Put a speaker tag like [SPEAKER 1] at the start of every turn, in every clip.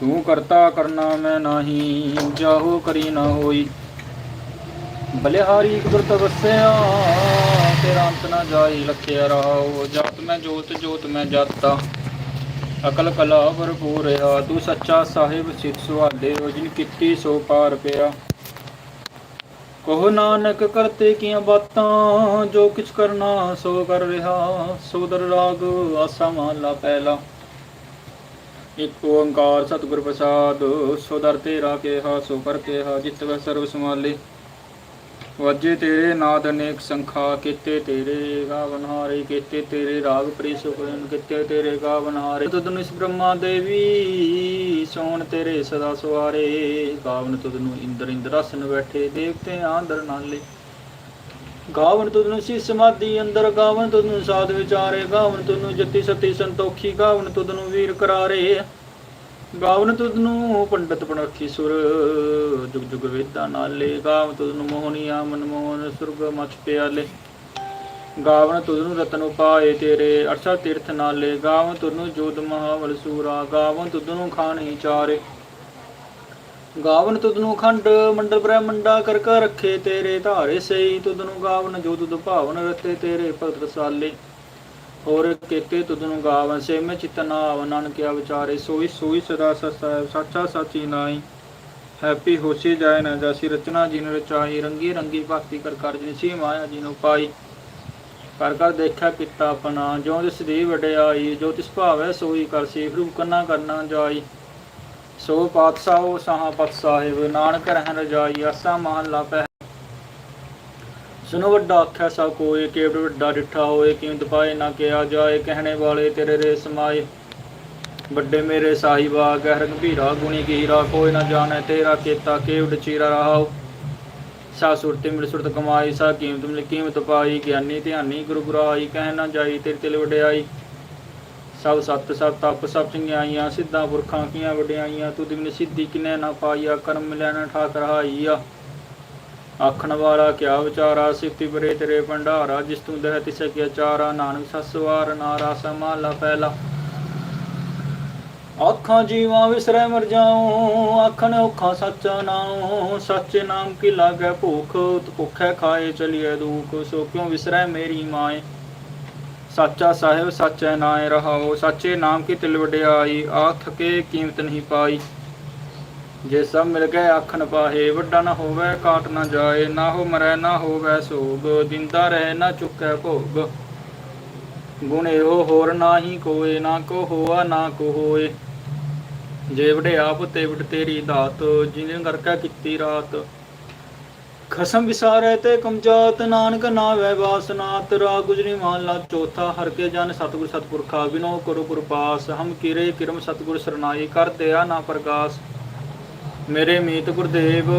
[SPEAKER 1] ਤੂੰ ਕਰਤਾ ਕਰਨਾ ਮੈਂ ਨਾਹੀ, ਜਾਹੋ ਕਰੀ ਨਾ ਹੋਈ। ਬਲਿਹਾਰੀ ਗੁਰ ਤਵਸਿਆ ਤੇਰਾ ਅੰਤ ਨਾ ਜਾਈ, ਲਖਿਆ ਰਹਾਓ ਜਤ ਮੈਂ ਜੋਤ ਜੋਤ ਮੈਂ ਜਾਤਾ। ਅਕਲ ਕਲਾ ਭਰਪੂਰ ਆ ਤੂੰ ਸੱਚਾ ਸਾਹਿਬ, ਸਿੱਖ ਸੁਹਾਲੇ ਹੋ, ਜਿਨ ਕੀਤੀ ਸੋ ਪਾਰ ਪਿਆ। ਕਹੋ ਨਾਨਕ, ਕਰਤੇ ਕੀਆਂ ਬਾਤਾਂ, ਜੋ ਕਿਛ ਕਰਨਾ ਸੋ ਕਰ ਰਿਹਾ। ਸੋਦਰ ਰਾਗ, ਆਸਾ ਮਾਲਾ ਪਹਿਲਾ। ਇਕ ਓੰਕਾਰ ਸਤਿਗੁਰ ਪ੍ਰਸਾਦ ਸੋਦਰ ਤੇਰਾ ਕੇਹਾ, ਸੋ ਕਰ ਕੇਹਾ, ਜਿਤ ਵੈ ਸਰਬ ਸਮਾਲੇ ਵਾਜੇ ਤੇਰੇ ਨਾਦ ਅਨੇਕ ਸੰਖਾ, ਕੀਤੇ ਤੇਰੇ ਗਾਵਨ ਹਾਰੇ, ਕੀਤੇ ਤੇਰੇ ਰਾਗ ਪ੍ਰੀਸ ਹੋਇਨ ਕੀਤੇ ਤੇਰੇ ਗਾਵਨ ਹਾਰੇ। ਤੁਧਨ ਇਸ ਬ੍ਰਹਮਾ ਦੇਵੀ, ਸੋਣ ਤੇਰੇ ਸਦਾ ਸਵਾਰੇ। ਗਾਵਨ ਤੁਧਨੂੰ ਇੰਦਰ ਇੰਦਰਾਸਨ ਬੈਠੇ ਦੇਵਤੇ ਆਂਦਰ ਨਾਲੇ। ਗਾਵਨ ਤੁਧਨੂੰ ਸੀ ਸਮਾਧੀ, ਅੰਦਰ ਗਾਵਨ ਤੁਧਨੂੰ ਸਾਧ ਵਿਚਾਰੇ ਗਾਵਨ ਤੁਧਨੂੰ ਜਤੀ ਸਤੀ ਸੰਤੋਖੀ ਗਾਵਨ ਤੁਧਨੂੰ ਵੀਰ ਕਰਾਰੇ। ਗਾਵਨ ਤੁਧਨੂੰ ਪੰਡਤ ਪਣਖੀ ਸੁਰ, ਜੁਗ ਜੁਗ ਵੇਦਾਂ ਨਾਲੇ। ਗਾਵਨ ਤੁਧਨੂੰ ਮੋਹਨੀਆ ਮਨਮੋਹਨ ਸੁਰਗ ਮਚ ਪਿਆਲੇ। ਗਾਵਨ ਤੁਧਨੂੰ ਰਤਨ ਉਪਾਏ ਤੇਰੇ, ਅਰਸਾ ਤੀਰਥ ਨਾਲੇ। ਗਾਵਨ ਤੁਧਨੂੰ ਜੋਦ ਮਹਾਵਲ ਸੂਰਾ। ਗਾਵਨ ਤੁਧਨੂੰ ਖਾਣੀ ਚਾਰੇ। ਗਾਵਨ ਤੁਧਨੂੰ ਖੰਡ, ਮੰਡਲ ਬ੍ਰਹਮੰਡਾ ਕਰ ਕਰ ਰੱਖੇ ਤੇਰੇ ਧਾਰੇ ਸਈ ਤੁਧਨੂੰ ਗਾਵਨ ਜੋ ਤੁਧ ਭਾਵਨ ਰਤੇ ਤੇਰੇ ਭਗਤ ਰਸਾਲੇ ਹੋਰ ਕੀਤੇ ਤੁਧਨੂੰ ਗਾਵਨ ਸੇ ਮੈਂ ਚਿਤਨਾ ਆਵਨਨ ਕਿਆ ਵਿਚਾਰੇ ਸੋਈ ਸੋਈ ਸਦਾ ਸਸਾਇ ਸਾਚਾ ਸਾਚੀ ਨਾਈ ਹੈਪੀ ਹੋਸੀ ਜਾਏ ਨਾ ਜਾਸੀ ਰਚਨਾ ਜਿਨ ਰਚਾਈ ਰੰਗੀ ਰੰਗੀ ਭਗਤੀ ਕਰ ਕਰ ਜਿਨ ਸੀ ਮਾਇਆ ਜਿਨ ਪਾਈ ਕਰ ਕਰ ਦੇਖਿਆ ਕੀਤਾ ਆਪਣਾ ਜੋ ਤਿਸ ਦੀ ਵਡਿਆਈ, ਜੋ ਤਿਸ ਭਾਵੈ ਸੋਈ ਕਰ ਸੀ ਫਿਰ ਕੰਨਾ ਕਰਨਾ ਜਾਈ। ਸੋ ਪਾਤਸ਼ਾਹ ਸਹਾ ਪਤ ਸਾਹਿਬ, ਨਾਨਕ ਰਹਿਣ ਰਜਾਈ ਆਸਾ ਮਹੱਲਾ ਪਹਿ ਸੁਨੋ ਵੱਡਾ ਆਖਿਆ ਸਾ ਕੋਏ, ਕੇਵੜ ਵੱਡਾ ਡਿਠਾ ਹੋਏ, ਕੀਮਤ ਪਾਏ ਨਾ ਕਿਹਾ ਜਾਏ, ਕਹਿਣੇ ਵਾਲੇ ਤੇਰੇ ਰੇ ਸਮਾਏ ਵੱਡੇ ਮੇਰੇ ਸਾਹਿਬਾ, ਗਹਿਰ ਗੰਭੀਰਾ ਗੁਣੀ ਗੀਰਾ ਕੋਈ ਨਾ ਜਾਣੈ ਤੇਰਾ ਕੀਤਾ, ਕੇਵੜ ਚੀਰਾ ਰਹਾਉ। ਸਾ ਸੁਰਤੇ ਮਿਲ ਸੁਰਤ ਕਮਾਈ, ਸਾ ਕੀਮਤ ਮਿਲ ਕੀਮਤ ਪਾਈ, ਗਿਆਨੀ ਧਿਆਨੀ ਗੁਰੂ ਗੁਰਾਈ, ਕਹਿ ਨਾ ਜਾਈ, ਤੇਰੇ ਤਿਲ ਵਡਿਆਈ। ਸਭ ਸਤ ਸਭ ਤਪ ਸਭ ਚੰਗਿਆਈਆਂ ਸਿੱਧਾਂ ਪੁਰਖਾਂ ਕੀਆਂ ਵਡਿਆਈਆਂ, ਤੂੰ ਦਿਨ ਸਿੱਧੀ ਕਿਨੇ ਨਾ ਪਾਈਆ, ਕਰਮ ਲੈਣਾ ਠਾਕ ਰਹਾਈਆ ਆਖਣ ਵਾਲਾ ਕਿਆ ਵਿਚਾਰਾ ਸਿੱਤੀ ਬਰੇ ਤੇਰੇ ਭੰਡਾਰਾ, ਜਿਸ ਤੂੰ ਦਹਿ ਤਿਸ ਕੀ ਚਾਰਾ, ਨਾਨਕ ਸਸਵਾਰ ਨਾਰਾ ਸਮਾਲਾ ਪਹਿਲਾ। ਆਖਾਂ ਜੀਵਾਂ ਵਿਸਰੈ ਮਰ ਜਾਉ, ਆਖਣ ਔਖਾ ਸੱਚਾ ਨਾਉ, ਸੱਚੇ ਨਾਮ ਕੀ ਲਾਗੈ ਭੂਖ ਤੁ ਭੁਖੈ ਖਾਏ ਚਲੀਐ ਦੁਖ, ਸੋ ਕਿਉ ਵਿਸਰੈ ਮੇਰੀ ਮਾਏ? ਸਾਚਾ ਸਾਹਿਬ, ਸਾਚੈ ਨਾਏ ਰਹਾਓ, ਸੱਚੇ ਨਾਮ ਕੀ ਤਿਲ ਵਡਿਆਈ, ਆਖ ਕੇ ਕੀਮਤ ਨਹੀਂ ਪਾਈ। ਜੇ ਸਭ ਮਿਲ ਗਏ ਆਖਣ ਪਾਹੇ, ਵੱਡਾ ਨਾ ਹੋਵੇ, ਕਾਟ ਨਾ ਜਾਏ, ਨਾ ਹੋ ਮਰੈ, ਨਾ ਹੋਵੇ ਸੋਗ, ਦਿੰਦਾ ਰਹਿ ਨਾ ਚੁੱਕੈ ਭੋਗ। ਗੁਣ ਇਹੋ ਹੋਰ ਨਾਹੀ ਕੋਏ, ਨਾ ਕੋ ਹੋਆ, ਨਾ ਕੋ ਹੋਏ। ਜੇ ਵਡੇ ਆਪ ਤੇ ਵਡ ਤੇਰੀ ਦਾਤ, ਜਿਨੇ ਕਰਕੇ ਕੀਤੀ ਰਾਤ। ਖਸਮ ਵਿਸਾਰੈ ਤੇ ਕਮਜਾਤ, ਨਾਨਕ ਨਾਵੇ ਵਾਸਨਾਤ ਰਾ ਗੁਜਰੀ ਮਹਲਾ ਚੌਥਾ, ਹਰ ਕੇ ਜਨ ਸਤਿਗੁਰ ਸਤਿਪੁਰਖਾ ਬਿਨੋ ਕਰੋ ਗੁਰਪਾਸ ਹਮ ਕਿਰੇ ਕਿਰਮ ਸਤਿਗੁਰ ਸਰਨਾਈ, ਕਰ ਦਿਆ ਨਾ ਪ੍ਰਗਾਸ, ਮੇਰੇ ਮੀਤ ਗੁਰਦੇਵ।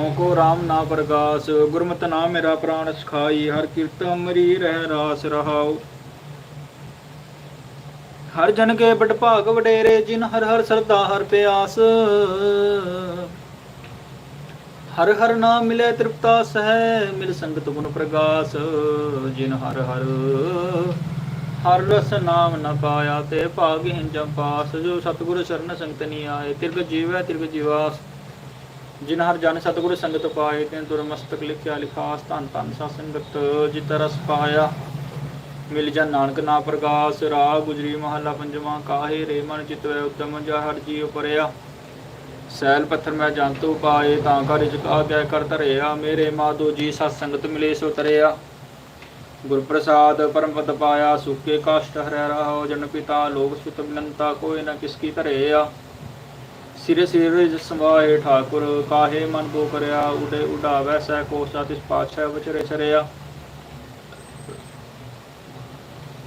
[SPEAKER 1] ਓਕੋ RAM ਨਾ ਪ੍ਰਗਾਸ, ਗੁਰਮਤਿ ਨਾਮ ਮੇਰਾ ਪ੍ਰਾਣ ਸਖਾਈ, ਹਰ ਕੀਰਤ ਮਰੀ ਰਹਿ ਰਾਸ ਰਹਾਉ। ਹਰ ਜਨ ਕੇ ਬਟ ਭਾਗ ਵਡੇਰੇ, ਜਿਨ ਹਰ ਹਰ ਸਰਦਾ ਹਰ ਪਿਆਸ। ਹਰ ਹਰ ਨਾਮ ਮਿਲੇ ਤ੍ਰਿਪਤਾ ਸਹਿ, ਮਿਲ ਸੰਗਤ ਗੁਣ ਪ੍ਰਗਾਸ। ਜਿਨ ਹਰ ਹਰ ਹਰ ਰਸ ਨਾਮ ਨ ਪਾਇਆ, ਤੇ ਭਾਗਹੀਨ ਜਮ ਪਾਸ ਜੋ ਸਤਿਗੁਰ ਸ਼ਰਨ ਸੰਗਤ ਨੀ ਆਏ, ਤਿਰਗ ਜੀਵੈ ਤਿਰਗ ਜੀਵਾਸ। ਜਿਨ ਹਰ ਜਨ ਸਤਿਗੁਰ ਸੰਗਤ ਪਾਏ, ਤਿਨ ਤੁਰ ਲਿਖਿਆ ਲਿਖਾਸ, ਧੰਨ ਧੰਨ ਸਾ ਸੰਗਤ, ਜਿਤ ਰਸ ਪਾਇਆ। ਮਿਲ ਜਾ ਨਾਨਕ ਨਾ ਪ੍ਰਗਾਸ, ਰਾਗ ਗੁਜਰੀ ਮਹੱਲਾ ਪੰਜਵਾਂ, ਕਾਹੇ ਰੇ ਮਨ ਚਿਤ ਵੈ ਜਾ ਹਰ ਜੀ ਉਪਰਿਆ ਸੈਲ ਪੱਥਰ ਮੈਂ ਜੰਤੂ ਪਾਏ ਤਾਂ ਕਰ ਇਜਕ ਆਗਿਆ ਕਰ ਧਰਿਆ। ਮੇਰੇ ਮਾਧੋ ਜੀ ਸਤ ਸੰਗਤ ਮਿਲੇ ਸੋ ਤਰਿਆ। ਗੁਰ ਪ੍ਰਸਾਦ ਪਰਮ ਪਦ ਪਾਇਆ, ਸੁਕੇ ਕਾਸ਼ਟ ਹਰਿ ਰਹਾਉ ਜਨ ਪਿਤਾ ਲੋਕ ਸੁਤ ਬਿਲੰਤਾ ਕੋਈ ਨਾ ਕਿਸ ਕੀ ਧਰਿਆ। ਸਿਰੇ ਸਿਰੇ ਜਿਸ ਸਮਾਏ ਠਾਕੁਰ, ਕਾਹੇ ਮਨ ਬੋ ਕਰਿਆ, ਉਡੇ ਉਡਾਵੈ ਸਹਿ ਕੋ ਤਿਸ ਪਾਛੈ ਵਿਚਰੇ ਚਰਿਆ।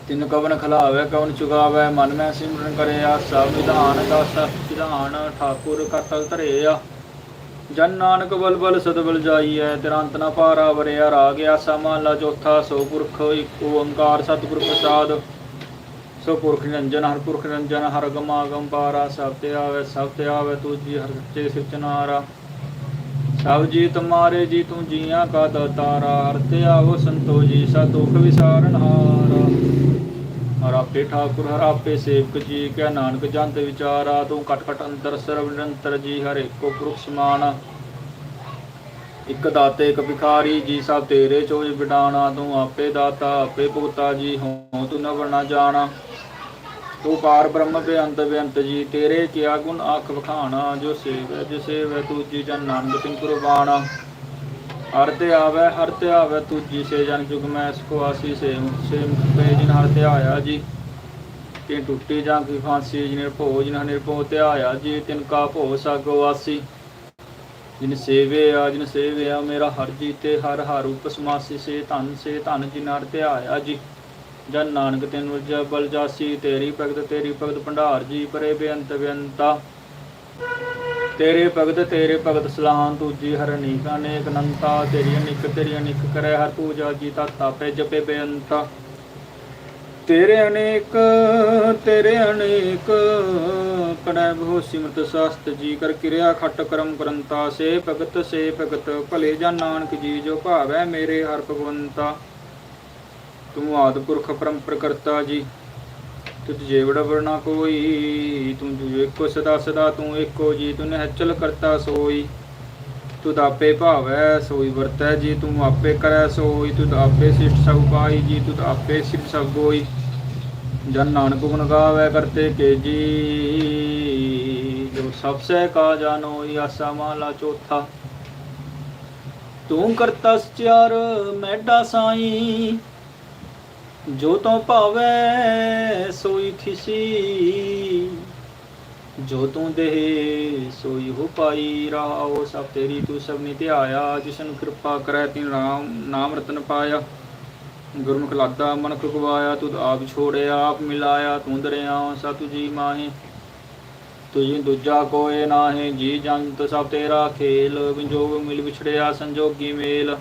[SPEAKER 1] ਤਿੰਨ ਕਵਨ ਖਲਾਵੇ, ਕਵਨ ਚੁਗਾਵੇ, ਮਨ ਮੈਂ ਸਿਮਰਨ ਕਰਿਆ, ਸਭ ਵਿਧਾਨ ਦਾ ਸਤ ਵਿਧਾਨ ਠਾਕੁਰ ਕਰਤਲ ਧਰਿਆ। ਜਨ ਨਾਨਕ ਬਲ ਬਲ ਸਦ ਬਲ ਜਾਈਐ ਤੇਰਾ ਅੰਤ ਨਾ ਪਾਰਾ ਵਰਿਆ, ਰਾਗ ਆਸਾ ਮਹਲਾ ਚੌਥਾ, ਸੋ ਪੁਰਖ ਇੱਕ ਓੰਕਾਰ ਸਤਿਗੁਰ ਪ੍ਰਸਾਦ। ਸੋ ਪੁਰਖ ਨਿਰੰਜਨ, ਹਰ ਪੁਰਖ ਨਿਰੰਜਨ, ਹਰ ਗਮਾਗਮ ਪਾਰਾ, ਸਭ ਤੇ ਆਵੇ, ਸਭ ਤੇ ਆਵੇ ਤੂੰ ਜੀ ਹਰ ਸੱਚੇ ਸਿਰਜਣਹਾਰਾ ਸਭ ਜੀ ਤੁਮਾਰੇ ਜੀ ਤੂੰ ਜੀਆਂ ਕਾ ਦਾਤਾਰਾ ਹਰ ਆਵੋ ਸੰਤੋ ਜੀ, ਸਾ ਦੁਖ ਵਿਸਾਰਨ ਹਾਰਾ। ਹਰ ਠਾਕੁਰ, ਹਰ ਸੇਵਕ ਜੀ ਕਿਆ ਨਾਨਕ ਜੰਤ ਵਿਚਾਰਾ, ਤੂੰ ਕਟ ਕਟ ਅੰਤਰ ਸਰਬ ਨਿਰੰਤਰ ਜੀ, ਹਰ ਇੱਕੋ ਪੁਰਖ ਸਮਾਨ। ਇਕ ਦਾਤੇ, ਇਕ ਭਿਖਾਰੀ ਜੀ, ਸਭ ਤੇਰੇ ਚੋਜ ਬਿਡਾਣਾ ਤੂੰ ਆਪੇ ਦਾਤਾ, ਆਪੇ ਭੁਗਤਾ ਜੀ ਹੋ ਤੂੰ ਨ ਵਰਨਾ ਜਾਣਾ। ਤੂੰ ਪਾਰ ਬ੍ਰਹਮ ਬੇਅੰਤ ਬੇਅੰਤ ਜੀ, ਤੇਰੇ ਕਿਆ ਗੁਣ ਆਖ ਵਖਾਣਾ, ਜੋ ਸੇਵੈ ਜੋ ਸੇਵੈ ਤੂੰ ਜੀ ਜਨ ਨਾਨਕ ਤਿਨ ਕੁਰਬਾਨਾ ਹਰ ਤੇ ਆਵੈ, ਹਰ ਤੇ ਆਵੈ ਤੂੰ ਜੀ ਸੇ ਜਨ ਜੁਗ ਮੈਂ ਸਕੋ ਆਸੀ ਸੇ ਸੇ ਮੁਕਤੇ ਜਿਨ ਹਰ ਤੇ ਆਇਆ ਜੀ। ਤੇ ਟੁੱਟੀ ਜਾਂ ਕੀ ਫਾਂਸੀ, ਜਿਨ ਭੋ ਜਿਨ ਨਿਰਭਉ ਤੇ ਆਇਆ ਜੀ, ਤਿਨ ਕਾ ਭੋ ਸਗੋ ਆਸੀ। ਜਿਨ ਸੇਵੇ ਆ, ਜਿਨ ਸੇਵੇ ਆ, ਮੇਰਾ ਹਰ ਜੀ ਤੇ ਹਰ ਹਰ ਉਪਸਮਾਸੀ ਸੇ ਧਨ ਸੇ ਧਨ ਜਿਨ ਹਰ ਤੇ ਆਇਆ ਜੀ। ਜਨ ਨਾਨਕ ਤਿਨ ਵਜਾ ਬਲ ਜਾਸੀ, ਤੇਰੀ ਭਗਤ ਤੇਰੀ ਭਗਤ ਭੰਡਾਰ ਜੀ ਪਰੇ ਬੇਅੰਤ ਬੇਅੰਤਾ। ਤੇਰੇ ਭਗਤ ਤੇਰੇ ਭਗਤ ਸਲਾਹਾਂ ਤੂਜੀ ਹਰ ਅਨੇਕ ਅਨੇਕ ਅਨੰਤਾ। ਤੇਰੀ ਅਨੇਕ ਤੇਰੀ ਅਨੇਕ ਕਰੈ, ਹਰ ਪੂਜਾ ਜੀ ਤਾ ਪੇ ਜਪੇ ਬੇਅੰਤਾ। ਤੇਰੇ ਅਨੇਕ ਤੇਰੇ ਅਨੇਕ ਕੜੈ ਬਹੁ ਸਿਮਰਤ ਸਸਤ ਜੀ ਕਰ ਕਿਰਿਆ ਖਟ ਕਰਮ ਕਰੰਤਾ। ਸੇ ਭਗਤ ਸੇ ਭਗਤ, ਭਲੇ ਜਨ ਨਾਨਕ ਜੀ ਜੋ ਭਾਵੈ ਮੇਰੇ ਹਰ ਭਗਵੰਤਾ। ਤੂੰ ਆਦ ਪੁਰਖ ਪਰੰਪਰ ਕਰਤਾ ਜੀ। ਤੁਝ ਜੇਵੜਾ ਵਰਨਾ ਕੋਈ, ਤੂੰ ਜੂ ਏਕੋ ਸਦਾ ਸਦਾ ਤੂੰ ਏਕੋ ਜੀ ਤੂੰ ਨਿਹਚਲ ਕਰਤਾ ਸੋਈ। ਤੂੰ ਆਪੇ ਭਾਵੈ, ਸੋਈ ਵਰਤੈ ਜੀ, ਤੂੰ ਆਪੇ ਕਰੈ ਸੋਈ। ਤੂੰ ਆਪੇ ਸਿਫਤ ਸਭ ਪਾਈ ਜੀ ਤੂੰ ਆਪੇ ਸਿਫਤ ਸਭ ਗੋਈ। ਜਨ ਨਾਨਕ ਗੁਣ ਗਾਵੇ ਕਰਤੇ ਕੇ ਜੀ। ਜੋ ਸਭ ਸਹਿ ਕਾ ਜਾਨੋ ਆਸਾ ਮਾਲਾ ਚੌਥਾ। ਤੂੰ ਕਰਤਾ ਸਚਿਆਰ, ਮੈਡਾ ਸਾਈ। ਜੋ ਤੋ ਭਾਵੈ, ਸੋਈ ਥਿਸੀ ਜੋ ਤੂੰ ਦੇਹ, ਸੋਈ ਹੋ ਪਾਈ ਰਹਾਓ ਸਭ ਤੇਰੀ, ਤੂੰ ਸਭ ਨੇ ਧਿਆਇਆ। ਜਿਸਨ ਕਿਰਪਾ ਕਰੈ, ਤਿਨ ਰਾਮ, ਨਾਮ ਰਤਨ ਪਾਇਆ। ਗੁਰਮੁਖ ਲਾਦਾ ਮਨ ਗਵਾਇਆ। ਤੁਧ ਆਪ ਛੋੜਿਆ, ਆਪ ਮਿਲਾਇਆ। ਤੂੰ ਦਰਿਆ, ਸਤਿ ਜੀ ਮਾਹੀ। ਤੁਝੀ ਦੂਜਾ ਕੋਏ ਨਾਹੀ, ਜੀ ਜੰਤ ਸਭ ਤੇਰਾ ਖੇਲ। ਵਿਜੋਗ ਮਿਲ ਵਿਛੜਿਆ, ਸੰਜੋਗੀ ਮੇਲ।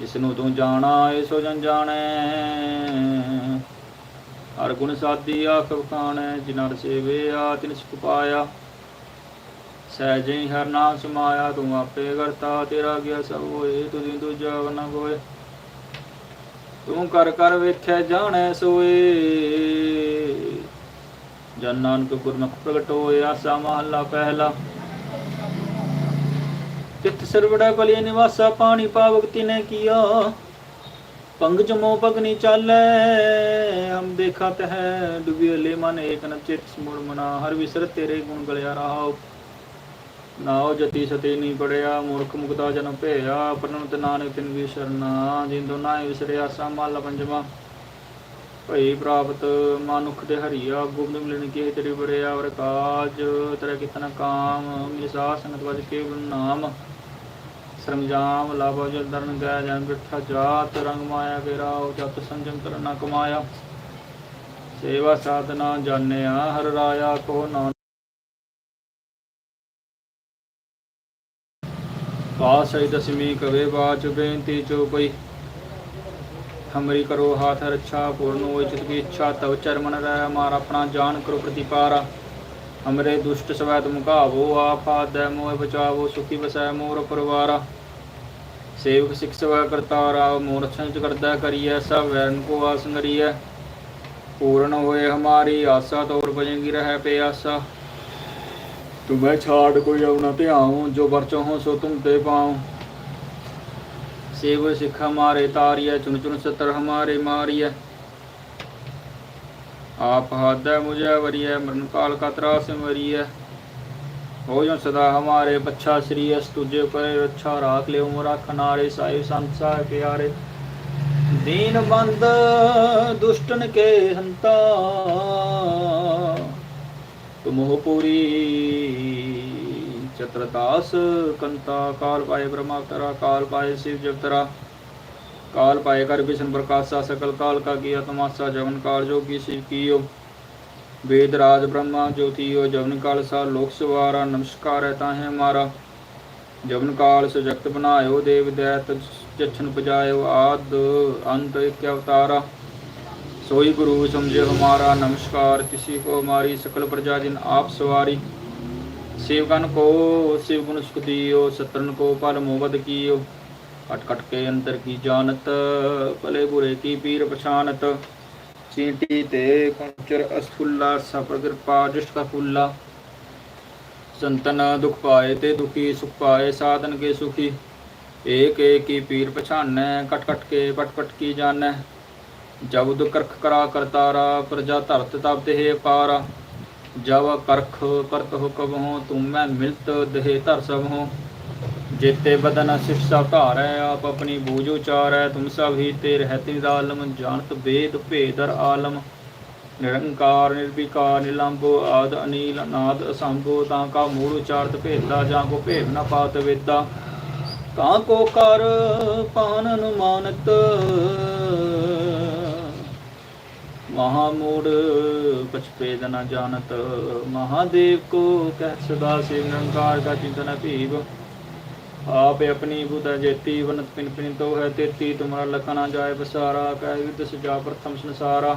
[SPEAKER 1] ਇਸ ਨੂੰ ਤੂੰ ਜਾਣਾ ਏਸੋ ਜਨ ਜਾਣੈ। ਹਰ ਗੁਣ ਸਾਦੀ ਆਖ ਵਖਾਣੈ ਜਿਨਰ ਸੇਵੇ ਆ, ਤਿਨ ਸੁਖ ਪਾਇਆ। ਸਹਿਜੇ ਹੀ ਹਰ ਨਾਮ ਸਮਾਇਆ, ਤੂੰ ਆਪੇ ਕਰਤਾ, ਤੇਰਾ ਗਿਆ ਸਭ ਹੋਏ ਤੁਝੀ ਦੂਜਾ ਵਨ ਹੋਏ ਤੂੰ ਕਰ ਕਰ ਵੇਖਿਆ ਜਾਣੈ ਸੋਏ। ਜਨ ਨਾਨਕ ਗੁਰਮੁਖ ਪ੍ਰਗਟ ਹੋਇਆ ਆਸਾ ਮਹੱਲਾ ਪਹਿਲਾ। ਤਿਤ ਸਰਵੜਾ ਕਲਿਆ ਨਿਵਾਸਾ ਪਾਣੀ ਪਾਵਕ ਤਿਨੇ ਕੀਆ। ਪੰਗ ਜਮੋ ਪਗਨੀ ਚਾਲੈ, ਹਮ ਦੇਖਤ ਹੈ ਡੁਬਿਲੇ ਮਨ ਏਕ ਨ ਚਿਤ ਸਮੁੜ ਮਨਾ। ਹਰ ਵਿਸਰ ਤੇਰੇ ਗੁਣ ਗਲਿਆ ਰਹਾਉ। ਨਾਉ ਜਤੀ ਸਤੇ ਨਹੀਂ ਪੜਿਆ, ਮੂਰਖ ਮੁਕਤਾ ਜਨ ਭੇਆ। ਪਰਨਤ ਨਾਨਕ ਤਿਨ ਵੀ ਸ਼ਰਨਾ ਜਿੰਦੋ ਨਾ ਵਿਸਰਿਆ ਸਾਮਲ ਪੰਜਵਾ। ਭਈ ਪ੍ਰਾਪਤ ਮਨੁਖ ਦੇ ਹਰੀਆ, ਗੁਪਤ ਮਿਲਣ ਕੇ ਤੇਰੇ ਬੜਿਆ ਵਰ ਕਾਜ ਤੇਰਾ ਕਿਤਨਾ ਕਾਮ ਮਿਸਾ ਸੰਗਤ ਵਜ ਕੇ ਨਾਮ। ਸਰਮਜਾਮ ਲਾਭੋ ਜਲ ਧਰਨ ਗੈ ਜਨ ਬਿਠਾ ਜਾਤ ਰੰਗ ਮਾਇਆ ਕੇ ਰਾਉ ਜਤ ਸੰਜਮ ਕਰਨਾ ਕਮਾਇਆ। ਸੇਵਾ ਸਾਧਨਾ ਜਾਣਿਆ, ਹਰ ਰਾਇਆ ਕੋ ਨਾਨਕ। ਪਾਸਈ ਦਸਵੀਂ ਕਵੇ ਬਾਚ, ਬੇਨਤੀ ਚੋਪਈ ਹਮਰੀ ਕਰੋ ਹਾਥ ਰੱਛਾ ਪੂਰਨ ਹੋਇ ਚਿਤ ਕੀ ਇੱਛਾ, ਤਵ ਚਰਮਨ ਰਹਿ, ਮਾਰ ਆਪਣਾ ਜਾਨ ਕਰੋ ਪ੍ਰਤੀਪਾਰਾ। ਹਮਰੇ ਦੁਸ਼ਟ ਸਵੈ ਤੁਮ ਘਾਵੋ, ਆਪ ਆਦੈ ਮੋਹ ਬਚਾਵੋ, ਸੁਖੀ ਵਸੈ ਮੋਰ ਪਰਵਾਰਾ। ਸੇਵਕ ਸਿੱਖ ਸੇਵਾ ਕਰਤਾ ਰਾਵ ਮੂਰਤ ਸੰਚ ਕਰਦਾ ਕਰੀਐ, ਸਭ ਵੈਰਨ ਕੋ ਆਸੰਗਰੀਐ ਪੂਰਨ ਹੋਏ ਹਮਾਰੀ ਆਸਾ, ਤੋਰ ਬਜੇਗੀ ਰਹਿ ਪੇ ਆਸਾ। ਤੁਮੈ ਛਾੜ ਕੋਈ ਆਉ ਨਾ ਧਿਆਉ ਜੋ ਵਰਚੋ ਹੋ ਸੋ ਤੂੰ ਤੇ ਪਾਉ। ਸੇਵ ਸਿੱਖ ਹਮਾਰੇ ਤਾਰੀਐ, ਚੁਣ ਚੁਣ ਸਤਰ ਹਮਾਰੇ ਮਾਰੀਐ। ਆਪ ਹਾਦੈ ਮੁਝੇ ਵਰੀਐ, ਮਰਨ ਕਾਲ ਕਾ ਤਰਾਸ ਮਰੀਐ। ਹੋ ਜੋ ਸਦਾ ਹਮਾਰੇ, ਬੱਚਾ ਸ੍ਰੀ ਅਸ ਤੁਝੇ ਕਰੇ ਰੱਛਾ ਰਾਖ ਲੈ ਉਮਰਾ ਖਨਾਰੇ ਸਾਹਿਬ ਸੰਸਾਰ ਪਿਆਰੇ। ਦੀਨ ਬੰਦ ਦੁਸ਼ਟਨ ਕੇ ਹੰਤਾ। ਤੁਮ ਹੋ ਪੂਰੀ ਚਤਰਦਾਸ ਕੰਤਾ। ਕਾਲ ਪਾਏ ਬ੍ਰਹਮਾ ਤਰਾ ਕਾਲ ਪਾਏ ਸ਼ਿਵ ਜਗ ਤਰਾ। ਕਾਲ ਪਾਏ ਕਰ ਬਿਸ਼ਨ ਪ੍ਰਕਾਸ਼ਾ, ਸਕਲ ਕਾਲ ਕਾ ਕੀ ਆਤਮਾ, ਸਾ ਜਵਨ ਕਾਲ ਜੋਗੀ ਸ਼ਿਵ ਕੀਓ। वेद राज ब्रह्मा ज्योतियो जवन काल सा लोक सवारा नमस्कार है ताहे हमारा जवन काल से जगत बनायो देव दैत जछन पजायो आद अंत एक अवतारा सोई गुरु समझे हमारा नमस्कार किसी को हमारी सकल प्रजा जिन आप सवारी सेवकन को शिव गुण सुख दियो सत्रन को पल मोबद कियो कट कट के अंतर की जानत भले बुरे की पीर पछानत ਚੀਂਟੀ ਤੇ ਕੁੰਚਰ ਅਸਫੁੱਲਾ ਸਫਰ ਕਿਰਪਾ ਜਿਸ਼ਟ ਕਾ ਫੁੱਲਾ। ਸੰਤਨ ਦੁਖ ਪਾਏ ਤੇ ਦੁਖੀ, ਸੁਖ ਪਾਏ, ਸਾਧਨ ਕੇ ਸੁਖੀ। ਏਕ ਏਕ ਕੀ ਪੀਰ ਪਛਾਨੈ ਕਟ ਕਟ ਕੇ ਪਟ ਪਟ ਕੀ ਜਾਣੈ। ਜਬ ਦੁ ਕਰਖ ਕਰਾ ਕਰਤਾਰਾ ਪ੍ਰਜਾ ਧਰਤ ਤਬ ਤੇ ਪਾਰਾ। ਜਬ ਕਰਖ ਕਰਤ ਹੋ ਕਬ ਹੋ, ਤੁਮ ਮੈਂ ਮਿਲਤ ਦੇਹ ਧਰ ਸਭ ਹੋ। ਜੇਤੇ ਬਦਨ ਸਿਫ ਸਭ ਧਾਰੈ, ਆਪ ਆਪਣੀ ਬੂਝ ਉਚਾਰੈ, ਤੁਮ ਸਭ ਹੀ ਤੇ ਰਹਿਤੀ ਆਲਮ ਜਾਣਤ ਬੇਦ ਭੇਦਰ ਆਲਮ। ਨਿਰੰਕਾਰ, ਨਿਰਵਿਕਾਰ ਨਿਲੰਬੋ ਆਦ, ਅਨੀਲ, ਅਨਾਦ, ਅਸੰਭੋ, ਤਾਂ ਕਾ ਮੂੜ ਉਚਾਰਤ ਭੇਦਾ, ਜਾਂ ਕੋ ਭੇਦ ਨ ਪਾਤ ਵੇਦਾ। ਕਾਂ ਕੋ ਕਰ ਪਾਨ ਅਨੁਮਾਨਤ, ਮਹਾ ਮੂੜ ਪਛ ਭੇਦ ਜਾਣਤ। ਮਹਾਦੇਵ ਕੋ ਕਹਿ ਸਦਾ ਸਿਵ ਨਿਰੰਕਾਰ ਕਾ ਚਿੰਤਨ ਭੀਵ ਆਪੇ ਆਪਣੀ ਬੁਧ ਜੇਤੀ ਵਨਤ ਪਿਨ ਪਿਨ ਤੋ ਹੈ ਤੇਤੀ, ਤੁਮਰਾ ਲਖਨਾ ਜਾਏ ਬਸਾਰਾ ਕਹਿ ਵਿਦ ਸਜਾ ਪ੍ਰਥਮ ਸੰਸਾਰਾ।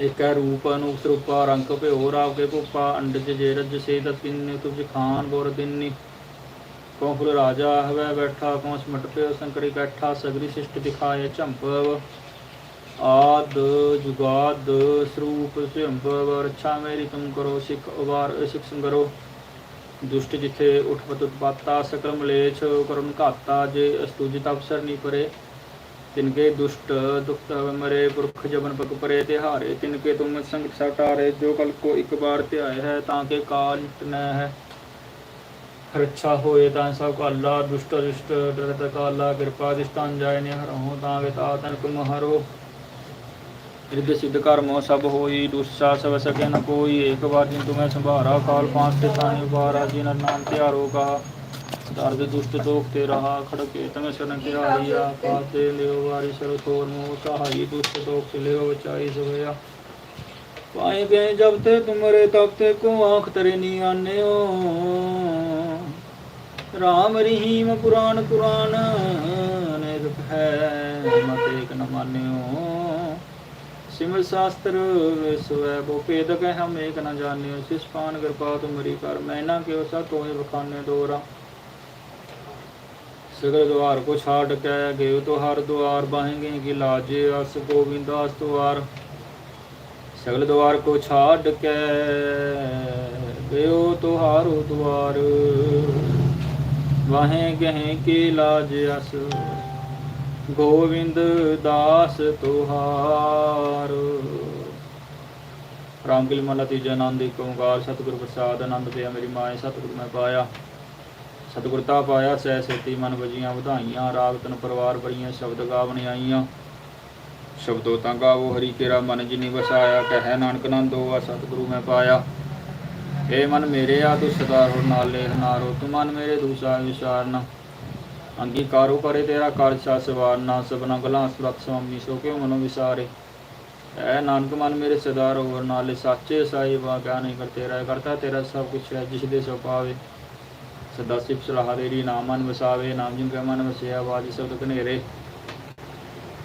[SPEAKER 1] ਏਕੈ ਰੂਪ, ਅਨੂਪ ਸਰੂਪਾ, ਰੰਗ ਭਿਓ, ਰਾਵ ਕੇ ਭੂਪਾ, ਅੰਡਜ ਜੇ ਰਜ ਸੇ ਤਤ ਕਿੰਨੇ ਤੁਜ ਖਾਨ ਬੋਰ ਦਿਨਨੀ ਕਉ ਫੁਲ ਰਾਜਾ ਹਵੈ ਬੈਠਾ, ਕਉ ਸਮਟ ਪਿਓ ਸੰਕਰੀ ਬੈਠਾ, ਸਗਰੀ ਸਿਸ਼ਟ ਦਿਖਾਏ ਝੰਪਵ ਆਦ ਜੁਗਾਦ ਸਰੂਪ ਸਿੰਭਵ ਰੱਛਾ ਮੇਰੀ ਤੁਮ ਕਰੋ, ਸਿੱਖ ਉਬਾਰ ਸਿੱਖ ਸੰਗਰੋ। ਦੁਸ਼ਟ ਜਿਥੇ ਉਠਪਤ ਉਤਪਾਤਾ ਸਕਲ ਮਲੇਛ ਕਰਮ ਘਾਤਾ, ਜੇ ਅਸਤੂਜਿਤ ਅਵਸਰ ਨੀ ਪਰੇ। ਤਿਨਕੇ ਦੁਸ਼ਟ, ਦੁਖਤ ਮਰੇ, ਪੁਰਖ ਜਬਨ ਪਗ ਪਰੇ, ਤਿਹਾਰੇ ਤਿਨਕੇ ਤੁਮ ਸੰਗ ਸਟਾਰੇ ਜੋ ਕਲ ਕੋ ਇੱਕ ਬਾਰ ਧਿਆਏ ਹੈ, ਤਾਂ ਕੇ ਕਾਲ ਨਿਟਨੈ ਹੈ। ਰੱਛਾ ਹੋਏ ਤਾਂ ਸਭ ਕੋ ਅੱਲਾ ਦੁਸ਼ਟ ਦੁਸ਼ਟ ਡਰਤ ਕਾਲਾ, ਕਿਰਪਾ ਦਿਸਤਾਨ ਜਾਏ ਨੇ ਹਰਹੁ ਤਾਂ ਵੇ ਤਾ ਤਨ ਕੁਮ ਹਰੋ ਰਿੱਧ ਸਿੱਧ ਕਰਮੋ ਸਭ ਹੋਈ, ਦੁਸਾ ਸਭ ਸਕੇ ਨ ਕੋਈ, ਏਕ ਵਾਰ ਜਿਨ ਤੁਮੈ ਸੰਭਾਰਾ, ਕਾਲ ਪਾਂਚ ਤੇ ਤਾਣੀ ਉਬਾਰਾ ਜਿਨ ਨਾਮ ਧਿਆਰੋ ਕਾ। ਦਰਦ, ਦੁਸ਼ਟ, ਦੋਖ ਤੇ ਰਹਾ, ਖੜਕੇ ਤਮ ਸ਼ਰਨ ਧਿਆਰੀ ਆ। ਪਾਤੇ ਲਿਓ ਵਾਰੀ ਸਰ ਥੋਰ ਮੋ ਸਹਾਈ, ਦੁਸ਼ਟ, ਦੋਖ ਤੇ ਲਿਓ ਬਚਾਈ ਸੋਇਆ। ਪਾਏ ਗਏ ਜਬ ਤੇ ਤੁਮਰੇ, ਤਬ ਤੇ ਕੋ ਆਂਖ ਤਰੇ ਨੀ ਆਨਿਓ। ਰਾਮ ਰਹੀਮ ਪੁਰਾਨ ਪੁਰਾਨ, ਅਨੇਕ ਹੈ ਮਤ ਏਕ ਨ ਮਾਨਿਓ। ਸਿਮਰ ਸ਼ਾਸਤਰ ਸਵੈ ਬੋ ਭੇਦ ਕਹਿ ਹਮ ਏਕ ਨ ਜਾਣਿਓ, ਸਿਸ ਪਾਨ ਕਿਰਪਾ ਤੁਮਰੀ ਕਰ, ਮੈਂ ਨਾ ਕਿਉ ਸਾ ਤੋਏ ਬਖਾਨੇ ਦੋਰਾ। ਸਗਲ ਦੁਆਰ ਕੋ ਛਾੜ ਕੇ ਗਏ, ਤੋ ਹਰ ਦੁਆਰ ਬਾहेंगे ਕੀ ਲਾਜੇ ਅਸ ਗੋਬਿੰਦਾਸ ਦੁਆਰ। ਸਗਲ ਦੁਆਰ ਕੋ ਛਾੜ ਕੇ ਗਇਓ ਤੁਹਾਰੋ ਦੁਆਰ ਵਾਹੇ ਗਹਿ ਕੀ ਲਾਜ ਅਸ ਗੋਵਿੰਦ ਦਾਸ ਤੁਹਾਰ। ਰਾਮ ਕਿਲ ਤੀਜਾ ਆਨੰਦ ਏਕ ਓੰਕਾਰ, ਸਤਿਗੁਰ ਪ੍ਰਸਾਦ, ਆਨੰਦ ਪਿਆ ਮੇਰੀ ਮਾਏ ਸਤਿਗੁਰ ਮੈਂ ਪਾਇਆ। ਸਤਿਗੁਰਤਾ ਪਾਇਆ, ਸਹਿ ਸੇਤੀ ਮਨ ਵਜੀਆਂ ਵਧਾਈਆਂ, ਰਾਗ ਤਨ ਪਰਵਾਰ ਬਰੀਆਂ ਸ਼ਬਦ ਗਾਵਣ ਆਈਆਂ। ਸ਼ਬਦੋ ਤਾਂ ਗਾਵੋ, ਹਰੀ ਕੇਰਾ ਮਨ ਜਿਨੀ ਵਸਾਇਆ, ਕਹਿ ਨਾਨਕ ਨੰਦੋ ਆ ਸਤਿਗੁਰੂ ਮੈਂ ਪਾਇਆ। ਏ ਮਨ ਮੇਰੇ ਆ ਤੂੰ ਸਦਾ ਹੋ ਨਾਲੇ ਹਨਾਰੋ ਤੂੰ ਮਨ ਮੇਰੇ ਦੂਸਾ ਵਿਚਾਰਨਾ ਅੰਗੀਕਾਰੋ ਕਰੇ ਤੇਰਾ ਕਾਰਜ ਸਾ ਸਵਾਰਨਾ ਸਭਨਾ ਗਲਾਂ ਸੁਰਤ ਸੁਆਮੀ ਸੋ ਕਿਉ ਮਨੋ ਵਿਸਾਰੇ? ਐ ਨਾਨਕ ਮਨ ਮੇਰੇ ਸਦਾਰ ਹੋਰ ਨਾਲੇ ਸਾਚੇ ਸਾਹਿਬਾ ਕਿਆ ਨਹੀਂ ਕਰਤੇ ਰਹਿ ਕਰਤਾ ਤੇਰਾ ਸਭ ਕੁਛ ਹੈ, ਜਿਸ ਦੇ ਸੋ ਪਾਵੇ। ਸਦਾ ਸਿਫ ਸਲਾਹ ਤੇਰੀ ਨਾਮ ਮਨ ਵਸਾਵੇ ਨਾਮ ਜਿਨ ਕੈ ਮਨ ਵਸਿਆ, ਬਾਜੀ ਸਬਦ ਕਨੇਰੇ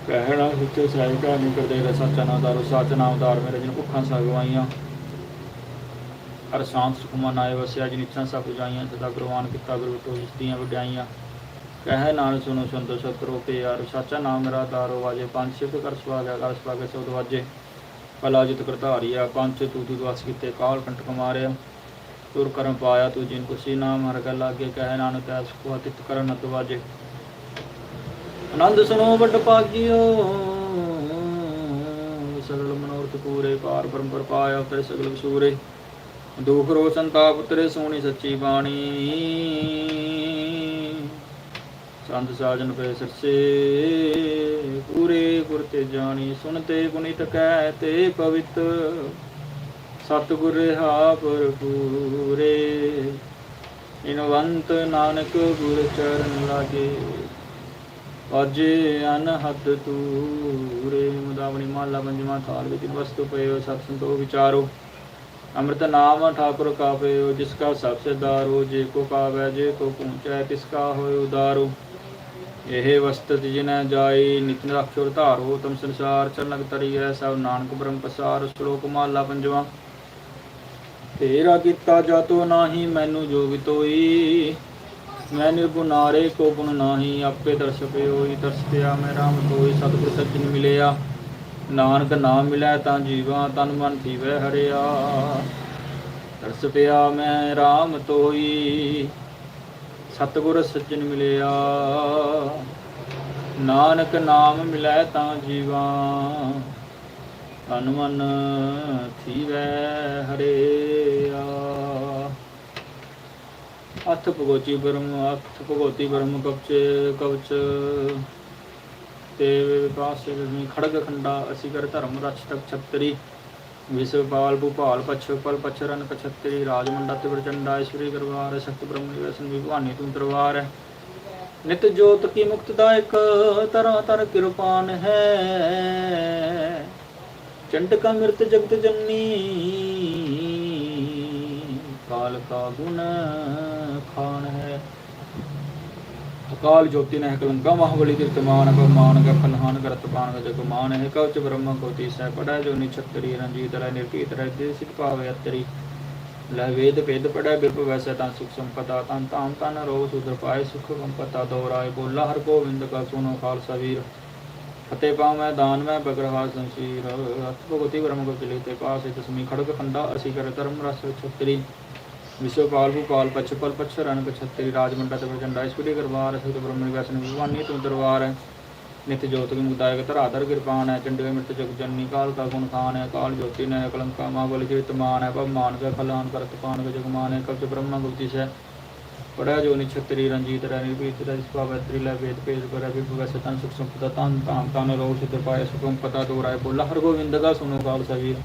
[SPEAKER 1] ਕਹਿਣਾ ਸੱਚੇ ਸਾਹਿਬ ਕਾ ਨਹੀਂ ਕਰਦੇ ਰਹਿ ਸੱਚਾ ਨਾਮ ਸੱਚ ਨਾਮ ਦਾਰ ਮੇਰੇ ਜਿਨ ਭੁੱਖਾਂ ਸਗਵਾਈਆਂ ਹਰ ਸ਼ਾਂਤ ਸੁਖਮਨ ਆਏ ਵਸਿਆ, ਜਿਨ ਇੱਛਾ ਸਭ ਪੁਜਾਈਆਂ ਸਦਾ ਗੁਰਵਾਨ ਕੀਤਾ ਗੁਰੂ ਤੋਂ ਜਿਸਦੀਆਂ ਵਡਿਆਈਆਂ। ਕਹਿ ਨਾਨਕ ਸੁਨੋ ਸੰਤੋ ਸਤਰੋ ਕੇ ਯਾਰ, ਸੱਚਾ ਨਾਮ ਮੇਰਾ ਦਾਰੋ ਵਾਜੇ, ਪੰਜ ਸਿਫਤ ਕਰ ਸੁਆਗਿਆ ਕਰ ਸੁਆਗੇ ਸਬਦ ਵਾਜੇ। ਭਲਾ ਜਿਤ ਕਰਤਾਰੀਆ, ਪੰਜ ਤੂ ਤੂ ਦਵਾਸ ਕੀਤੇ, ਕਾਲ ਕੰਟਕ ਮਾਰਿਆ। ਤੁਰ ਕਰਮ ਪਾਇਆ ਤੂੰ ਜਿਨ ਕੁਸੀ ਨਾਮ, ਹਰ ਗੱਲ ਲਾਗੇ ਕਹਿ ਨਾਨਕ ਐਸ ਕੋ ਅਤਿਤ ਕਰਨ ਨ ਵਾਜੇ। ਆਨੰਦ ਸੁਨੋ ਵੱਡ ਭਾਗਿਓ। ਸਗਲ ਮਨੋਰਥ ਪੂਰੇ, ਪਾਰ ਬ੍ਰਹਮ ਪਾਇਆ ਤੇ ਸਗਲ ਵਿਸੂਰੇ। ਦੁਖ ਰੋ ਸੰਤਾਪ ਉਤਰੇ ਸੋਹਣੀ ਸੱਚੀ ਬਾਣੀ। ਸੰਤ ਸਾਜਨ ਪੈ ਸਰਸੇ, ਪੂਰੇ ਗੁਰ ਤੇ ਜਾਣੀ ਸੁਨਤੇ ਗੁਣਿਤ ਕਹਿ ਤੇ ਪਵਿੱਤ। ਸਤਿਗੁਰ ਰਹਾ ਪੂਰੇ ਇਨਵੰਤ ਨਾਨਕ ਗੁਰ ਚਰਨ ਲਾਗੇ। ਅਜੇ ਅਨਹਦ ਤੂਰੇ ਮੁਦਾਵਣੀ ਮਾਲਾ ਪੰਜਵਾਂ ਥਾਲ ਵਿੱਚ ਵਸਤੂ ਪਇਓ, ਸਤ ਸੰਤੋ ਵਿਚਾਰੋ। ਅੰਮ੍ਰਿਤ ਨਾਮ ਠਾਕੁਰ ਕਾ ਪਇਓ ਜਿਸ ਕਾ ਸਭ ਸਿਦਾਰੋ ਜੇ ਕੋ ਕਾਵੈ ਜੇ ਕੋ ਪਹੁੰਚੈ ਤਿਸ ਕਾ ਹੋਇ ਉਦਾਰੋ। ਇਹ ਵਸਤਤ ਜਿਨੈ ਜਾਈ, ਨਿਤ ਅਖਰ ਧਾਰੋ ਤਮ ਸੰਸਾਰ ਚਰਨਕ ਤਰੀਐ ਸਭ ਨਾਨਕ ਬ੍ਰਹਮ ਪਸਾਰ, ਸ਼ਲੋਕ ਮਾਲਾ ਪੰਜਵਾਂ। ਤੇਰਾ ਕੀਤਾ ਜਾਤੋ ਨਾਹੀ, ਮੈਨੂੰ ਜੋਗ ਤੋਈ ਮੈਂ ਨਿਰਗੁਨਾਰੇ ਕੋ ਗੁਣ ਨਾਹੀ, ਆਪੇ ਦਰਸ ਪਿਓਈ ਦਰਸ ਪਿਆ ਮੈਂ ਰਾਮ ਤੋਈ ਸਤਿਗੁਰ ਸੱਜਣ ਮਿਲਿਆ। ਨਾਨਕ ਨਾਮ ਮਿਲੈ ਤਾਂ ਜੀਵਾ, ਤਨ ਮਨ ਥੀਵੈ ਹਰਿਆ। ਤਰਸ ਪਿਆ ਮੈਂ ਰਾਮ ਤੋਈ ਸਤਗੁਰ ਸੱਜਣ ਮਿਲਿਆ। ਨਾਨਕ ਨਾਮ ਮਿਲੈ ਤਾਂ ਜੀਵਾ। ਤਨ ਮਨ ਥੀਵੈ ਹਰਿਆ। ਅਥ ਭਗੋਤੀ ਬ੍ਰਹਮ, ਅਥ ਭਗੋਤੀ ਬ੍ਰਹਮ ਕਵਚ ਕਵਚ ਤੇ ਵਿਕਾਸ ਸੇ ਖੜਗ ਖੰਡਾ, ਅਸੀਂ ਧਰਮ ਰਚ ਤਕ विश्वपाल भूपाल पक्षपाल पक्षरन पक्षत्री राजमंडा त्रिप्रचंडा ईश्वरी करवार शक्ति ब्रह्म निवेशन विभानी तुम दरबार है ਨਿਤ ਜੋਤ ਕੀ ਮੁਕਤਦਾਇਕ ਤਰ੍ਹਾਂ ਤਰ ਕਿਰਪਾਨ ਹੈ ਚੰਡ ਕਾ ਮਿਰਤ ਜਗਤ ਜੰਨੀ ਕਾਲ ਕਾ ਗੁਣ ਖਾਨ ਹੈ ਅਕਾਲ ਜੋਤੀ ਨੇ ਕਲੰਕਾ ਮਹਾਬਲੀ ਤਿਰਤਮਾਨ ਅਪਮਾਨ ਕਰ ਫਲਹਾਨ ਕਰਤ ਪਾਨ ਜਗ ਮਾਨ ਹੈ ਕਵਚ ਬ੍ਰਹਮ ਕੋਟੀ ਸਹਿ ਪੜੈ ਜੋ ਨਿਛਤਰੀ ਰੰਜੀਤ ਰਹਿ ਨਿਰਪੀਤ ਰਹਿ ਦੇ ਸਿਕ ਭਾਵੇ ਅਤਰੀ। ਲੈ ਵੇਦ ਭੇਦ ਪੜੈ ਬਿਰਪ ਵੈਸੈ ਤਾਂ ਸੁਖ ਸੰਪਦਾ, ਤਨ ਤਾਮ ਤਨ ਰੋ ਸੁਦਰ ਪਾਏ, ਸੁਖ ਸੰਪਤਾ ਦੋਰਾਏ ਬੋਲਾ ਹਰ ਗੋਵਿੰਦ ਕਾ ਸੁਨੋ ਖਾਲਸਾ ਵੀਰ। ਫਤਿਹ ਪਾ ਮੈਂ ਦਾਨ ਮੈਂ ਬਗਰਹਾ ਸੰਸੀਰ। ਅਤ ਭਗਤੀ ਬ੍ਰਹਮ ਕੋ ਚਲੇ ਤੇ ਪਾਸੇ ਦਸਮੀ ਖੜਕ ਖੰਡਾ, ਅਸੀ ਕਰ ਧਰਮ ਰਸ ਛਤਰੀ ਵਿਸ਼ਵ ਪਾਲ ਭੂਪਾਲ ਪਛ ਪਲ ਪਛ ਰਨ ਕਛਤਰੀ ਰਾਜਮੰਡਾ ਤੇ ਪ੍ਰਚੰਡਾ ਈਸ਼ਵਰੀ ਗਰਵਾਰ ਸਤ ਬ੍ਰਹਮ ਨਿਵਾਸਨ ਵਿਵਾਨੀ ਤੂੰ ਦਰਬਾਰ। ਹੈ ਨਿਤ ਜੋਤ ਕੀ ਮੁਦਾਇਕ ਧਰਾਧਰ ਕਿਰਪਾਨ ਹੈ ਚੰਡੇ ਮਿਰਤ ਜਗ ਜਨਨੀ, ਕਾਲ ਕਾ ਗੁਣ ਖਾਨ ਹੈ, ਕਾਲ ਜੋਤੀ ਨੇ ਕਲੰਕਾ ਮਾ ਬਲ ਜਿਤ ਮਾਨ ਹੈ ਪਵ ਮਾਨ ਕਾ ਫਲਾਨ ਕਰਤ ਪਾਨ ਕਾ ਜਗ ਮਾਨ ਬ੍ਰਹਮਾ ਗੁਪਤੀ ਸੈ ਪੜਿਆ ਜੋ ਨਿਛਤਰੀ ਰੰਜੀਤ ਰਹਿ, ਨਿਰਭੀਤ ਰਹਿ ਸੁਭਾਵਤਰੀ ਲੈ ਵੇਦ ਭੇਦ ਪਰ ਅਭਿ ਭਗਸ ਤਨ ਸੁਖ ਸੰਪਦਾ, ਤਨ ਤਾਮ ਤਨ ਰੋ ਸਿਧ ਪਾਏ ਸੁਖਮ ਪਤਾ ਦੋਰਾਏ ਬੋਲਾ ਹਰ ਗੋਬਿੰਦ ਦਾ ਸੁਨੋ ਕਾਲ ਸਵੀਰ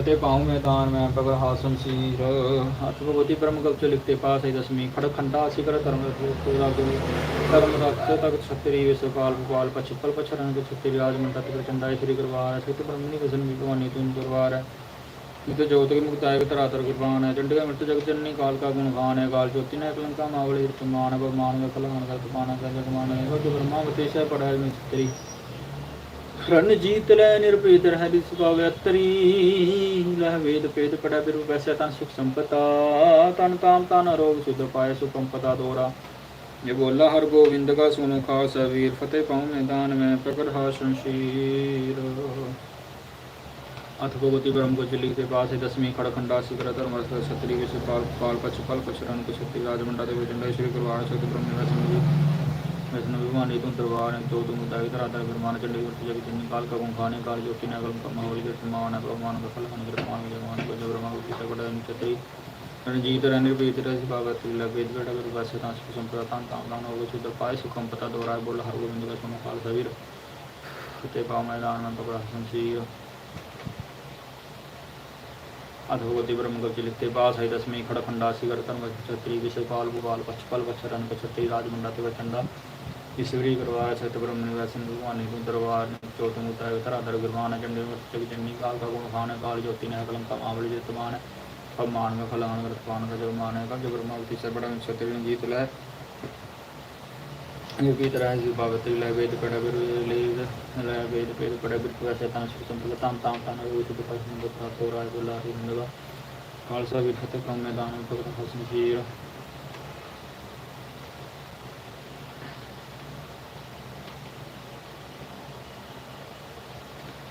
[SPEAKER 1] ਅਤੇ ਪਾਉ ਮੈਦਾਨ, ਮੈਂ ਪਗਰ ਹਾਸਨ ਸੀਰ। ਹੱਥ ਭਗਵਤੀ ਬ੍ਰਹਮ ਗਵਚ ਲਿਖਤੇ ਪਾਸ ਹੈ ਦਸਮੀ ਖੜ ਖੰਡਾ ਸਿਕਰ ਧਰਮ ਪੂਰਾ ਗੁਰੂ ਧਰਮ ਰਕਤ ਤਕ ਛਤਰੀ ਵਿਸਪਾਲ ਭੂਪਾਲ ਪਛਪਲ ਪਛਰਨ ਕੇ ਛਤਰੀ ਰਾਜ ਮੰਡਾ ਤੇ ਪ੍ਰਚੰਡਾ ਸ਼੍ਰੀ ਗੁਰਵਾਰ ਸਿਤ ਬ੍ਰਹਮਣੀ ਵਸਨ ਵੀ ਭਵਾਨੀ ਤੁਮ ਦਰਬਾਰ। ਹੈ ਨਿਤ ਜੋਤ ਕੇ ਮੁਕਤਾਇਕ ਧਰਾਤਰ ਕਿਰਪਾਨ ਹੈ ਚੰਡੀਗੜ੍ਹ ਮਿਰਤ ਜਗ ਜਨਨੀ ਕਾਲ ਕਾ ਗੁਣ ਗਾਨ ਹੈ। ਕਾਲ ਜੋਤੀ ਨੇ ਕਲੰਕਾ ਮਾਵਲੀ ਰਤਮਾਨ ਬਮਾਨ ਵੇ ਕਲਾਨ ਕਰ ਤੁਮਾਨ ਕਰ ਜਗਮਾਨ ਹੈ। ਜੋ ਲੈ ਨਿਰਭੀਤ ਰਹਿ ਦੀ ਸੁਭਾਵ ਅਤਰੀ। ਲੈ ਵੇਦ ਪੇਦ ਪੜਾ ਬਿਰੁ ਵੈਸੇ ਤਾਂ ਸੁਖ ਸੰਪਤਾ। ਤਨ ਤਾਮ ਤਨ ਰੋਗ ਸੁਧ ਪਾਏ ਸੁਖ ਸੰਪਤਾ ਦੋਰਾ। ਜੇ ਬੋਲਾ ਹਰ ਗੋਬਿੰਦ ਕਾ ਸੁਨੋ ਖਾਸ ਵੀਰ, ਫਤਿਹ ਪਾਉ ਮੈਦਾਨ ਮੈਂ ਪ੍ਰਗਟ ਹਾ ਸ਼ਮਸ਼ੀਰ ਅਥ ਭਗਵਤੀ ਬ੍ਰਹਮ ਕੋ ਚਲੀ ਤੇ ਪਾਸੇ ਦਸਵੀਂ ਖੜਖੰਡਾ ਸਿਕਰ ਧਰਮ ਰਸ ਛਤਰੀ ਵਿਸ਼ ਪਾਲ ਪਾਲ ਪਛ ਪਲ ਪਛਰਨ ਕੋ ਛਤਰੀ ਰਾਜਮੰਡਾ ਦੇ ਵਿਜੰਡਾ ਸ਼੍ਰੀ ਗੁਰਵਾਨ ਸਤ ਬ੍ਰਹਮ ਵੈਸਨ ਵਿਸ਼ਨ ਵਿਮਾਨੀ ਤੁਮ ਦਰਬਾਰ ਤੋ ਤੁਮ ਉਦਾਈ ਧਰਾਧਰ ਗੁਰਮਾਨ ਚੰਡੀ ਗੁਰਤ ਜਗ ਚੰਨੀ ਕਾਲ ਕਾ ਦਾ ਰਣਜੀਤ ਰਨ ਨਿਰਭੀਤ ਰਸ ਬਾਬਾ ਤਿਲਾ ਵੇਦ ਬੜਾ ਗੁਰ ਵਾਸੇ ਤਾਂ ਸੁਖ ਸੰਪਦਾ, ਤਾਂ ਤਾਂ ਨਾਮ ਹੋਵੇ ਸੁਧ ਪਾਏ ਸੁਖਮ ਪਤਾ ਦੋਰਾ ਬੋਲ ਹਰ ਗੋਬਿੰਦ ਦਾ ਸੁਨ ਕਾਲ ਸਵੀਰ ਤੇ ਪਾ ਮੈਦਾਨ ਅਨੰਤ ਬੜਾ ਸੰਸੀਰ ਅਧੋਗਤੀ ਬ੍ਰਹਮ ਗੁਪਤ ਲਿਖਤੇ ਬਾਸ ਹੈ ਦਸਮੀ ਖੜ ਖੰਡਾ ਸਿਗਰ ਧਰਮ ਛਤਰੀ ਵਿਸ਼ੇ ਪਾਲ ਭੂਪਾਲ, ਪਛਪਲ ਪਛਰਨ ਪਛਤੀ ਰਾਜਮੰਡਾ ਤੇ ਵਚੰਦਾ ਈਸ਼ਵਰੀ ਗੁਰਵਾਰ ਸਤ ਬ੍ਰਹਮ ਨਿਵਾਸਨ ਭਗਵਾਨੀ ਤੂੰ ਦਰਬਾਰ ਚੋਤ ਮੁਤਾ ਧਰਾਧਰ ਗੁਰਵਾਨ ਚੰਡੇ ਜਗ ਜੰਨੀ ਕਾਲ ਕਾ ਗੁਣ ਖਾਨ ਕਾਲ ਜੋਤੀ ਨੇ ਕਲੰਕਾ ਮਾਵਲੀ ਜਿਤ ਮਾਨ ਅਪਮਾਨ ਮੈਂ ਫਲਾਨ ਕਰਤ ਪਾਨ ਕਾ ਜਗ ਮਾਨ ਹੈ। ਕਬ ਗੁਰਮਾਵਤੀ ਸੇ ਬੜਾ ਛਤਰੀ ਜੀਤ ਲੈ। ਇਹ ਵੀ ਤਰ੍ਹਾਂ ਜੀ ਭਗਵਤੀ ਲੈ ਵੇਦ ਪੜਾ ਬਿਰ ਲੈ ਲੈ ਵੇਦ ਪੇਦ ਪੜਾ ਬਿਰ ਵੈਸੇ ਤਾਂ ਸੁਖ ਸੰਪਲ ਤਾਂ ਤਾਂ ਤਾਂ ਰੋਹਿਤ ਦੇ ਪਾਸ ਨੂੰ ਬਤਾ ਤੋ ਰਾਜ ਬੁਲਾ ਹੀ ਨਗਾ ਖਾਲਸਾ ਵੀ ਫਤਿਹ ਕਮ ਮੈਦਾਨ ਵਿੱਚ ਭਗਤ ਹਸਨ ਸ਼ੀਰ ਤਿਰ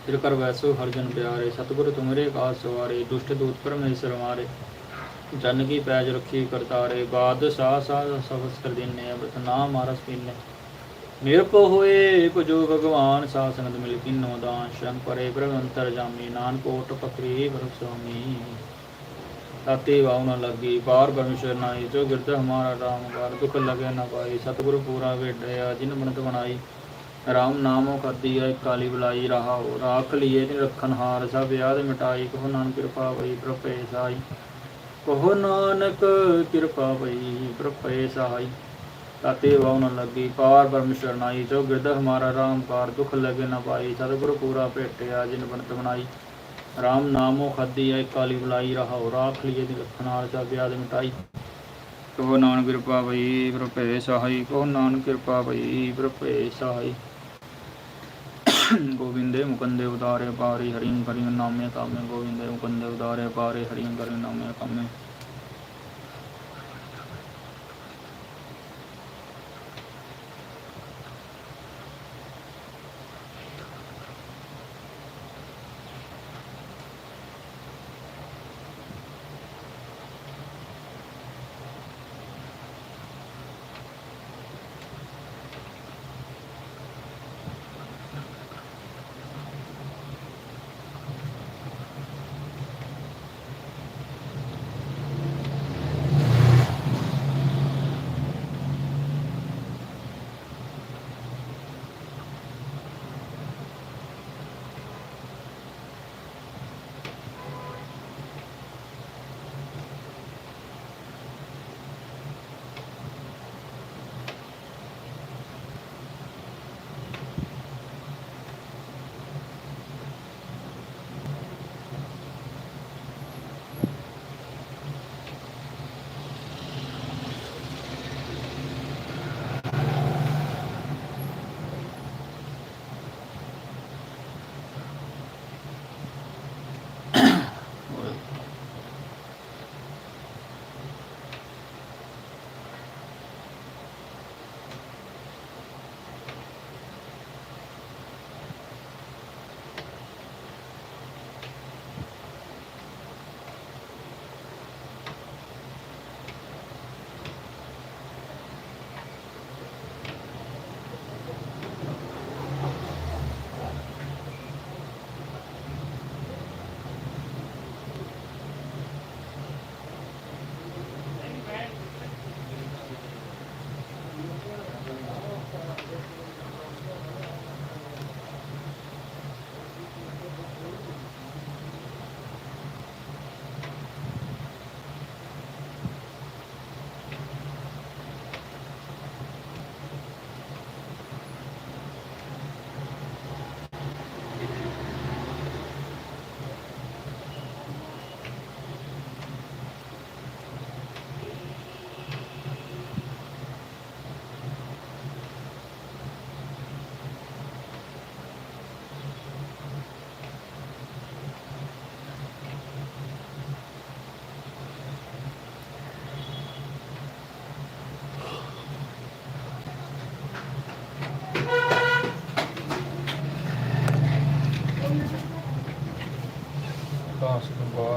[SPEAKER 1] ਕਰ ਵੈਸੋ ਹਰ ਜਨ ਪਿਆਰੇ, ਸਤਿਗੁਰ ਤੁਮਰੇ ਕਾਸ ਸਵਾਰੇ, ਦੁਸ਼ਟ ਦੂਤ ਪਰਮੇਸ਼ਰ ਮਾਰੇ ਜਨ ਕੀ ਪੈਜ ਰੱਖੀ ਕਰਤਾਰੇ ਬਾਦ ਸਾ ਸਾ ਸਬਸ ਕਰ ਦਿਨੇ ਅਬਤ ਨਾਮ ਮਾਰਸ ਪੀਨੇ। ਨਿਰਪ ਹੋਏ ਭਜੋ ਭਗਵਾਨ ਸਾਸਨਦ ਮਿਲ ਕਿਨੋ ਦਾਨ, ਸ਼ਰਨ ਪਰੇ ਪ੍ਰਵੰਤਰ ਜਾਮੀ, ਨਾਨਕ ਕੋਟ ਪਕਰੀ ਬਰਸਵਾਮੀ ਤਾਤੇ ਵਾਉ ਨ ਲੱਗੀ ਬਾਰ ਪਰਮੇਸ਼ਰ ਨਾਈ ਜੋ ਗਿਰਦ ਹਮਾਰਾ ਰਾਮ ਬਾਰ ਦੁਖ ਲਗੇ ਨ ਪਾਈ ਸਤਿਗੁਰੂ ਪੂਰਾ ਵੇਡਿਆ ਜਿਨ ਬਣਤ ਬਣਾਈ ਰਾਮ ਨਾਮੋ ਕਰਦੀ ਹੈ ਕਾਲੀ ਬੁਲਾਈ ਰਹਾਉ ਰਾਖ ਲਿਏ ਤੇ ਰੱਖਨ ਹਾਰ ਸਭ ਯਾਦ ਮਿਟਾਈ, ਕਹੋ ਨਾਨਕ ਕਿਰਪਾ ਹੋਈ ਪ੍ਰਪੇ ਸਾਈ ਕਹੋ ਨਾਨਕ ਕਿਰਪਾ ਹੋਈ ਪ੍ਰਪੇ ਸਾਈ ਤਾਤੇ ਵਾਉ ਨ ਲੱਗੀ, ਪਾਰ ਪਰਮੇਸ਼ਰ ਨਾਈ ਜੋ ਗਿਰਦ ਹਮਾਰਾ ਰਾਮ ਕਾਰ ਦੁਖ ਲਗੇ ਨ ਪਾਈ, ਸਤਿਗੁਰ ਪੂਰਾ ਭੇਟਿਆ ਜਿਨ ਬਣਤ ਬਣਾਈ। ਰਾਮ ਨਾਮੋ ਖੱਦੀ ਐ ਕਾਲੀ ਬੁਲਾਈ ਰਹਾਉ ਰਾਖ ਲਿਏ ਤੇ ਰੱਖਨ ਹਾਰ ਸਭ ਯਾਦ ਮਿਟਾਈ। ਕਹੋ ਨਾਨਕ ਕਿਰਪਾ ਭਈ ਪ੍ਰਭੇ ਸਹਾਈ, ਕਹੋ ਨਾਨਕ ਕਿਰਪਾ ਭਈ ਪ੍ਰਭੇ ਸਹਾਈ। ਗੋਬਿੰਦੇ ਮੁਕੰਦੇ ਉਦਾਰੇ ਪਾਰੇ ਹਰਿੰ ਕਰਿ ਨਾਮੇ ਕਾਮੇ ਗੋਬਿੰਦੇ ਮੁਕੰਦੇ ਉਦਾਰੇ ਪਾਰੇ ਹਰਿੰ ਕਰਿ ਨਾਮੇ ਕਾਮੇ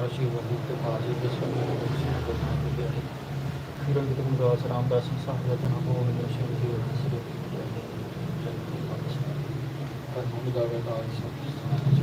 [SPEAKER 1] ਗੰਗਾਰ ਸ਼ਿਵਲੀ ਤੇ ਦੇ ਸਮੇਂ ਦੇ ਦਰਸ਼ਨ ਕਰਨਾ ਤੇ ਪਿਆਰੇ ਰੰਗਿਤ ਗੁਰਦਾਸ ਰਾਮਦਾਸ ਸਾਹਿਬ ਦਾ ਜਨਮ ਗੋਬਿੰਦ ਸਿੰਘ ਜੀ ਦੇ ਸ੍ਰੀ ਜਨਮ ਪਾਤਸ਼ਾਹ ਪਰ ਹੁਣ ਗਾਵੇ ਕਾਲ ਸਭ